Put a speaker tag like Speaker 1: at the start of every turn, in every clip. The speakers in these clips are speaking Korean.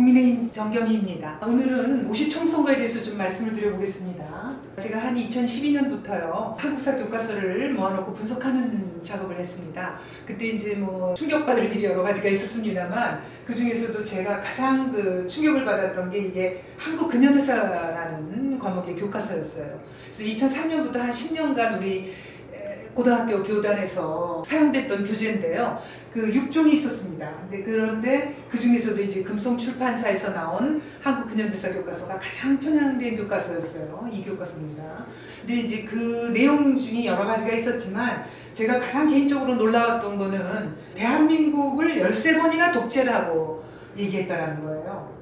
Speaker 1: 국민의힘 정경희입니다. 오늘은 50총 선거에 대해서 좀 말씀을 드려보겠습니다. 제가 한 2012년부터요 한국사 교과서를 모아놓고 분석하는 작업을 했습니다. 그때 이제 뭐 충격받을 일이 여러 가지가 있었습니다만 그 중에서도 제가 가장 그 충격을 받았던 게 이게 한국 근현대사라는 과목의 교과서였어요. 그래서 2003년부터 한 10년간 우리 에, 고등학교 교단에서 사용됐던 교재인데요. 그 6종이 있었습니다. 근데 그런데 그 중에서도 이제 금성 출판사에서 나온 한국 근현대사 교과서가 가장 편향된 교과서였어요. 이 교과서입니다. 근데 이제 그 내용 중에 여러 가지가 있었지만 제가 가장 개인적으로 놀라웠던 거는 대한민국을 13번이나 독재라고 얘기했다라는 거예요.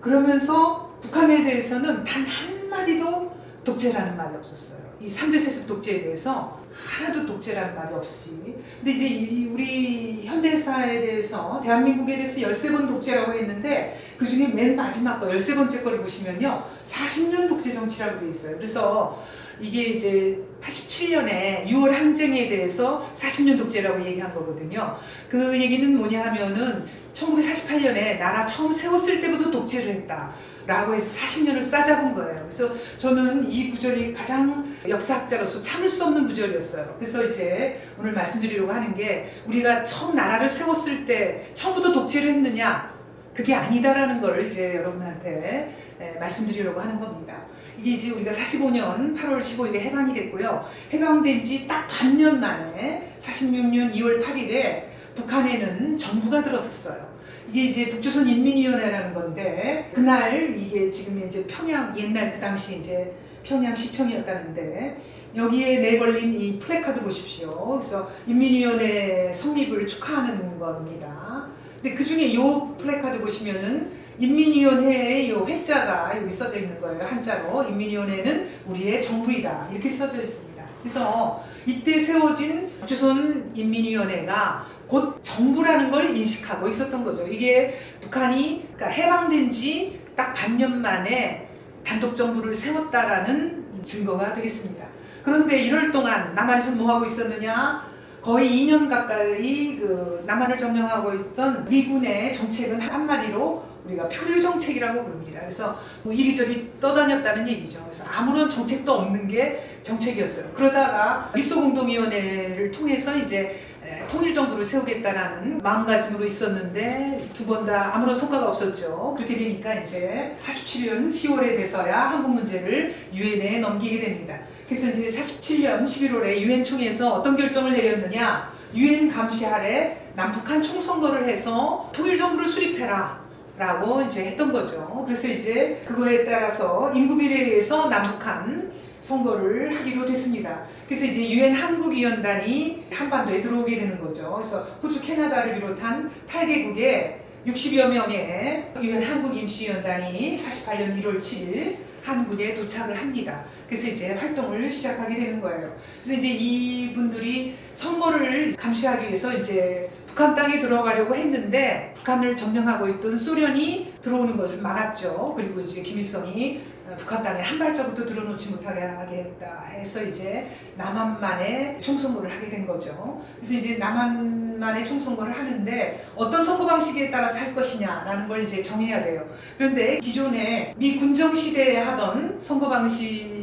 Speaker 1: 그러면서 북한에 대해서는 단 한마디도 독재라는 말이 없었어요. 이 3대 세습 독재에 대해서 하나도 독재라는 말이 없이. 근데 이제 이 우리 현대사에 대해서 대한민국에 대해서 13번 독재라고 했는데 그 중에 맨 마지막 거 13번째 거를 보시면요. 40년 독재 정치라고 돼 있어요. 그래서 이게 이제 87년에 6월 항쟁에 대해서 40년 독재라고 얘기한 거거든요. 그 얘기는 뭐냐 하면은 1948년에 나라 처음 세웠을 때부터 독재를 했다. 라고 해서 40년을 싸잡은 거예요. 그래서 저는 이 구절이 가장 역사학자로서 참을 수 없는 구절이었어요. 그래서 이제 오늘 말씀드리려고 하는 게 우리가 처음 나라를 세웠을 때 처음부터 독재를 했느냐? 그게 아니다라는 걸 이제 여러분한테 예, 말씀드리려고 하는 겁니다. 이게 이제 우리가 45년 8월 15일에 해방이 됐고요. 해방된 지 딱 반년 만에 46년 2월 8일에 북한에는 정부가 들었었어요. 이게 이제 북조선 인민위원회라는 건데 그날 이게 지금 이제 평양 옛날 그 당시 이제 평양 시청이었다는데 여기에 내걸린 이 플래카드 보십시오. 그래서 인민위원회 성립을 축하하는 겁니다. 근데 그 중에 요 플래카드 보시면은 인민위원회의 요 회자가 여기 써져 있는 거예요. 한자로 인민위원회는 우리의 정부이다 이렇게 써져 있습니다. 그래서 이때 세워진 북조선 인민위원회가 곧 정부라는 걸 인식하고 있었던 거죠. 이게 북한이 그러니까 해방된 지 딱 반년 만에 단독 정부를 세웠다라는 증거가 되겠습니다. 그런데 이럴 동안 남한에서 뭐 하고 있었느냐? 거의 2년 가까이 그 남한을 점령하고 있던 미군의 정책은 한마디로 우리가 표류 정책이라고 부릅니다. 그래서 뭐 이리저리 떠다녔다는 얘기죠. 그래서 아무런 정책도 없는 게 정책이었어요. 그러다가 미소공동위원회를 통해서 이제 에, 통일 정부를 세우겠다라는 마음가짐으로 있었는데 두 번 다 아무런 성과가 없었죠. 그렇게 되니까 이제 47년 10월에 돼서야 한국 문제를 유엔에 넘기게 됩니다. 그래서 이제 47년 11월에 유엔 총회에서 어떤 결정을 내렸느냐? 유엔 감시 아래 남북한 총선거를 해서 통일 정부를 수립해라. 라고 이제 했던 거죠. 그래서 이제 그거에 따라서 인구비례에서 남북한 선거를 하기로 됐습니다. 그래서 이제 유엔 한국위원단이 한반도에 들어오게 되는 거죠. 그래서 호주, 캐나다를 비롯한 8개국의 60여 명의 유엔 한국임시위원단이 48년 1월 7일 한국에 도착을 합니다. 그래서 이제 활동을 시작하게 되는 거예요. 그래서 이제 이분들이 선거를 감시하기 위해서 이제 북한 땅에 들어가려고 했는데 북한을 점령하고 있던 소련이 들어오는 것을 막았죠. 그리고 이제 김일성이 북한 땅에 한 발자국도 들어놓지 못하게 하겠다 해서 이제 남한만의 총선거를 하게 된 거죠. 그래서 이제 남한만의 총선거를 하는데 어떤 선거 방식에 따라서 할 것이냐라는 걸 이제 정해야 돼요. 그런데 기존에 미 군정 시대에 하던 선거 방식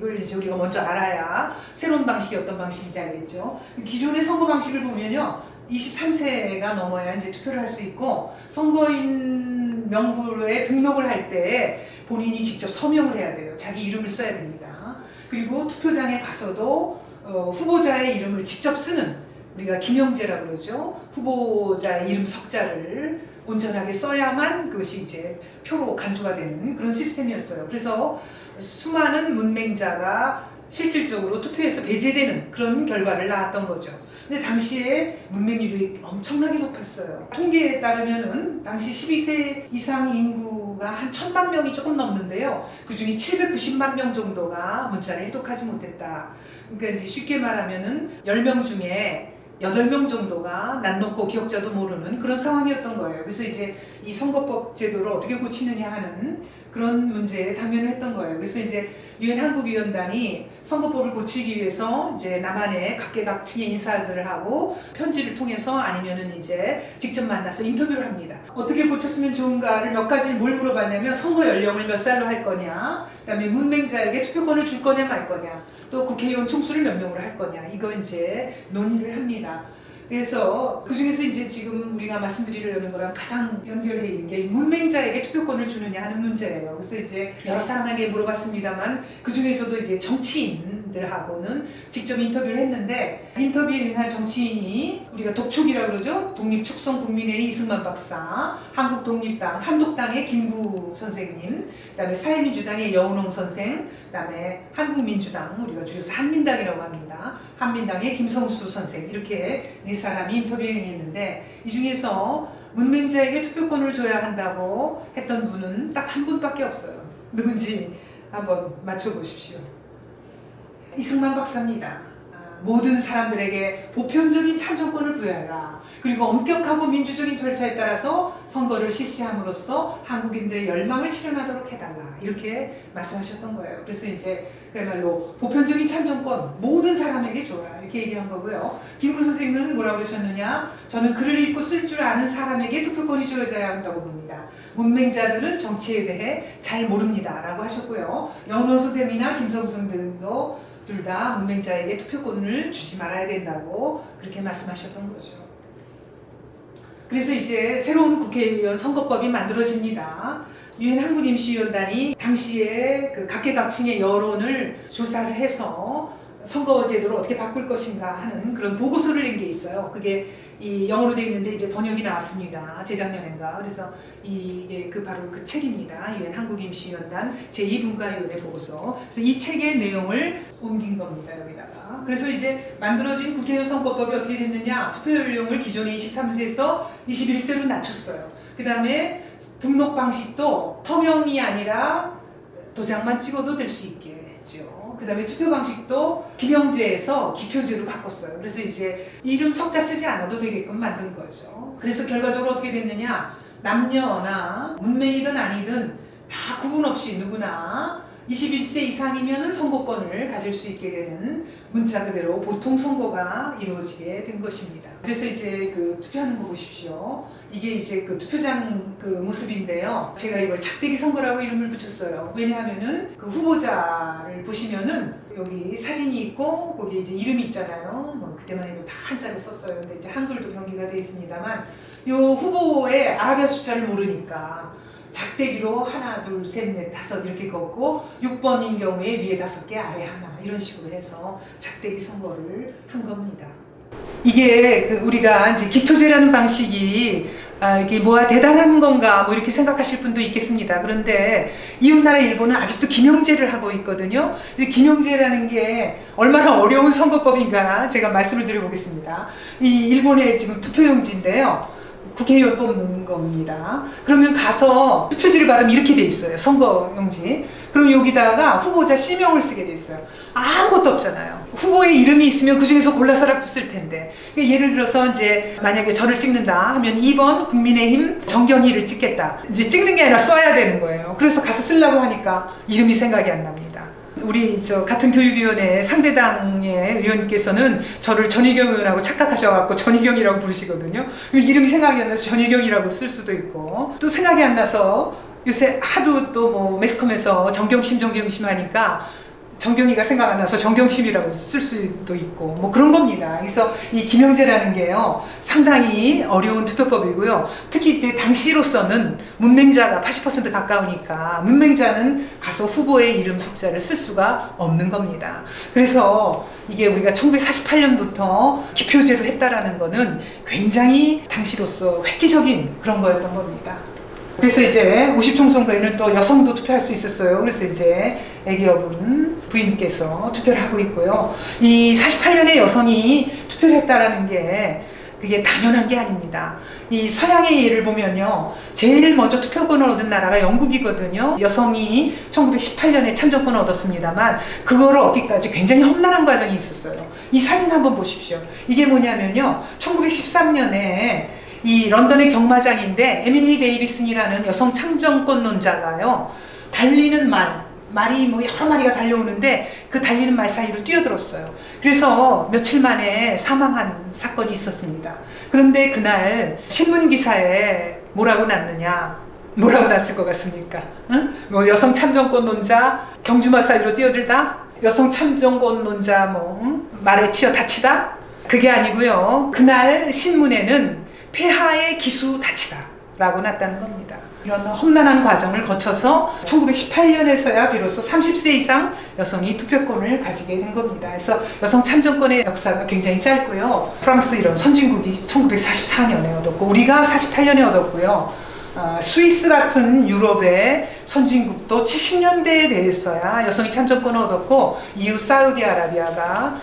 Speaker 1: 을 이제 우리가 먼저 알아야 새로운 방식이 어떤 방식인지 알겠죠. 기존의 선거 방식을 보면요. 23세가 넘어야 이제 투표를 할 수 있고 선거인 명부에 등록을 할 때 본인이 직접 서명을 해야 돼요. 자기 이름을 써야 됩니다. 그리고 투표장에 가서도 어, 후보자의 이름을 직접 쓰는 우리가 김영재라고 그러죠. 후보자의 이름 석자를 온전하게 써야만 그것이 이제 표로 간주가 되는 그런 시스템이었어요. 그래서 수많은 문맹자가 실질적으로 투표에서 배제되는 그런 결과를 낳았던 거죠. 근데 당시에 문맹률이 엄청나게 높았어요. 통계에 따르면은 당시 12세 이상 인구가 한 천만 명이 조금 넘는데요. 그 중에 790만 명 정도가 문자를 해독하지 못했다. 그러니까 이제 쉽게 말하면은 10명 중에 8명 정도가 난 놓고 기억자도 모르는 그런 상황이었던 거예요. 그래서 이제 이 선거법 제도를 어떻게 고치느냐 하는 그런 문제에 당면을 했던 거예요. 그래서 이제 유엔 한국위원단이 선거법을 고치기 위해서 이제 남한의 각계각층의 인사들을 하고 편지를 통해서 아니면은 이제 직접 만나서 인터뷰를 합니다. 어떻게 고쳤으면 좋은가를 몇 가지를 뭘 물어봤냐면 선거 연령을 몇 살로 할 거냐, 그다음에 문맹자에게 투표권을 줄 거냐 말 거냐, 또 국회의원 총수를 몇 명으로 할 거냐 이거 이제 논의를 합니다. 그래서 그 중에서 이제 지금 우리가 말씀드리려는 거랑 가장 연결되어 있는 게 문맹자에게 투표권을 주느냐 하는 문제예요. 그래서 이제 여러 사람에게 물어봤습니다만 그 중에서도 이제 정치인 들하고는 직접 인터뷰를 했는데 인터뷰에 응한 정치인이 우리가 독촉이라고 그러죠. 독립촉성 국민회의 이승만 박사, 한국독립당, 한독당의 김구 선생님, 그다음에 사회민주당의 여운홍 선생, 그다음에 한국민주당 우리가 줄여서 한민당이라고 합니다. 한민당의 김성수 선생 이렇게 네 사람이 인터뷰에 했는데 이 중에서 문맹자에게 투표권을 줘야 한다고 했던 분은 딱 한 분밖에 없어요. 누군지 한번 맞춰보십시오. 이승만 박사입니다. 아, 모든 사람들에게 보편적인 참정권을 부여해라. 그리고 엄격하고 민주적인 절차에 따라서 선거를 실시함으로써 한국인들의 열망을 실현하도록 해달라. 이렇게 말씀하셨던 거예요. 그래서 이제 그야말로 보편적인 참정권 모든 사람에게 줘라. 이렇게 얘기한 거고요. 김구 선생은 뭐라고 하셨느냐? 저는 글을 읽고 쓸 줄 아는 사람에게 투표권이 주어져야 한다고 봅니다. 문맹자들은 정치에 대해 잘 모릅니다. 라고 하셨고요. 영호 선생이나 김성승 등도 둘 다 문맹자에게 투표권을 주지 말아야 된다고 그렇게 말씀하셨던 거죠. 그래서 이제 새로운 국회의원 선거법이 만들어집니다. 유엔 한국임시위원단이 당시에 그 각계각층의 여론을 조사를 해서 선거 제도를 어떻게 바꿀 것인가 하는 그런 보고서를 낸 게 있어요. 그게 이 영어로 되어 있는데 이제 번역이 나왔습니다. 재작년인가. 그래서 이게 그 바로 그 책입니다. 유엔 한국임시위원단 제2분과위원회 보고서. 그래서 이 책의 내용을 옮긴 겁니다. 여기다가. 그래서 이제 만들어진 국회의원 선거법이 어떻게 됐느냐? 투표 연령을 기존의 23세에서 21세로 낮췄어요. 그 다음에 등록 방식도 서명이 아니라 도장만 찍어도 될 수 있게 했죠. 그 다음에 투표 방식도 기명제에서 기표제로 바꿨어요. 그래서 이제 이름 석자 쓰지 않아도 되게끔 만든 거죠. 그래서 결과적으로 어떻게 됐느냐? 남녀나 문맹이든 아니든 다 구분 없이 누구나 21세 이상이면 선거권을 가질 수 있게 되는 문자 그대로 보통 선거가 이루어지게 된 것입니다. 그래서 이제 그 투표하는 거 보십시오. 이게 이제 그 투표장 그 모습인데요. 제가 이걸 작대기 선거라고 이름을 붙였어요. 왜냐하면은 그 후보자를 보시면은 여기 사진이 있고 거기 이제 이름이 있잖아요. 뭐 그때만 해도 다 한자로 썼어요. 근데 이제 한글도 병기가 되어 있습니다만 요 후보의 아라비아 숫자를 모르니까 작대기로 하나, 둘, 셋, 넷, 다섯 이렇게 걷고 6번인 경우에 위에 다섯 개, 아래 하나 이런 식으로 해서 작대기 선거를 한 겁니다. 이게 그 우리가 이제 기표제라는 방식이 아, 이게 뭐야 대단한 건가 뭐 이렇게 생각하실 분도 있겠습니다. 그런데 이웃나라 일본은 아직도 기명제를 하고 있거든요. 근데 기명제라는 게 얼마나 어려운 선거법인가 제가 말씀을 드려보겠습니다. 이 일본의 지금 투표용지인데요. 국회의원 뽑는 겁니다. 그러면 가서 투표지를 받으면 이렇게 돼 있어요. 선거용지. 그럼 여기다가 후보자 씨명을 쓰게 돼 있어요. 아무것도 없잖아요. 후보의 이름이 있으면 그 중에서 골라서라도 쓸 텐데. 그러니까 예를 들어서 이제 만약에 저를 찍는다 하면 2번 국민의힘 정경희를 찍겠다. 이제 찍는 게 아니라 써야 되는 거예요. 그래서 가서 쓰려고 하니까 이름이 생각이 안 납니다. 우리 저 같은 교육위원회 상대당의 의원께서는 저를 전희경 의원하고 착각하셔갖고 전희경이라고 부르시거든요. 이름이 생각이 안 나서 전희경이라고 쓸 수도 있고 또 생각이 안 나서 요새 하도 또 뭐 매스컴에서 정경심 정경심 하니까 정경이가 생각 안 나서 정경심이라고 쓸 수도 있고 뭐 그런 겁니다. 그래서 이 김영재라는 게요 상당히 어려운 투표법이고요. 특히 이제 당시로서는 문맹자가 80% 가까우니까 문맹자는 가서 후보의 이름 숫자를 쓸 수가 없는 겁니다. 그래서 이게 우리가 1948년부터 기표제로 했다라는 거는 굉장히 당시로서 획기적인 그런 거였던 겁니다. 그래서 이제 50총선거에는 또 여성도 투표할 수 있었어요. 그래서 이제 애기여분 부인께서 투표를 하고 있고요. 이 48년에 여성이 투표를 했다라는 게 그게 당연한 게 아닙니다. 이 서양의 예를 보면요. 제일 먼저 투표권을 얻은 나라가 영국이거든요. 여성이 1918년에 참정권을 얻었습니다만 그거를 얻기까지 굉장히 험난한 과정이 있었어요. 이 사진 한번 보십시오. 이게 뭐냐면요. 1913년에 이 런던의 경마장인데 에밀리 데이비슨이라는 여성 참정권론자가요 달리는 말 말이 뭐 여러 마리가 달려오는데 그 달리는 말 사이로 뛰어들었어요. 그래서 며칠 만에 사망한 사건이 있었습니다. 그런데 그날 신문 기사에 뭐라고 났느냐? 뭐라고 났을 것 같습니까? 응? 뭐 여성 참정권론자 경주마 사이로 뛰어들다? 여성 참정권론자 뭐 응? 말에 치여 다치다? 그게 아니고요. 그날 신문에는 폐하의 기수 다치다 라고 났다는 겁니다. 이런 험난한 과정을 거쳐서 1918년에서야 비로소 30세 이상 여성이 투표권을 가지게 된 겁니다. 그래서 여성 참정권의 역사가 굉장히 짧고요. 프랑스 이런 선진국이 1944년에 얻었고 우리가 48년에 얻었고요. 아, 스위스 같은 유럽의 선진국도 70년대에 대해서야 여성이 참정권을 얻었고 이후 사우디아라비아가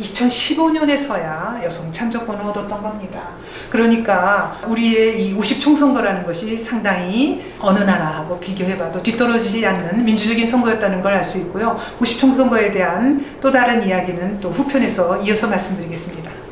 Speaker 1: 2015년에서야 여성 참정권을 얻었던 겁니다. 그러니까 우리의 이 50 총 선거라는 것이 상당히 어느 나라하고 비교해봐도 뒤떨어지지 않는 민주적인 선거였다는 걸 알 수 있고요. 50 총 선거에 대한 또 다른 이야기는 또 후편에서 이어서 말씀드리겠습니다.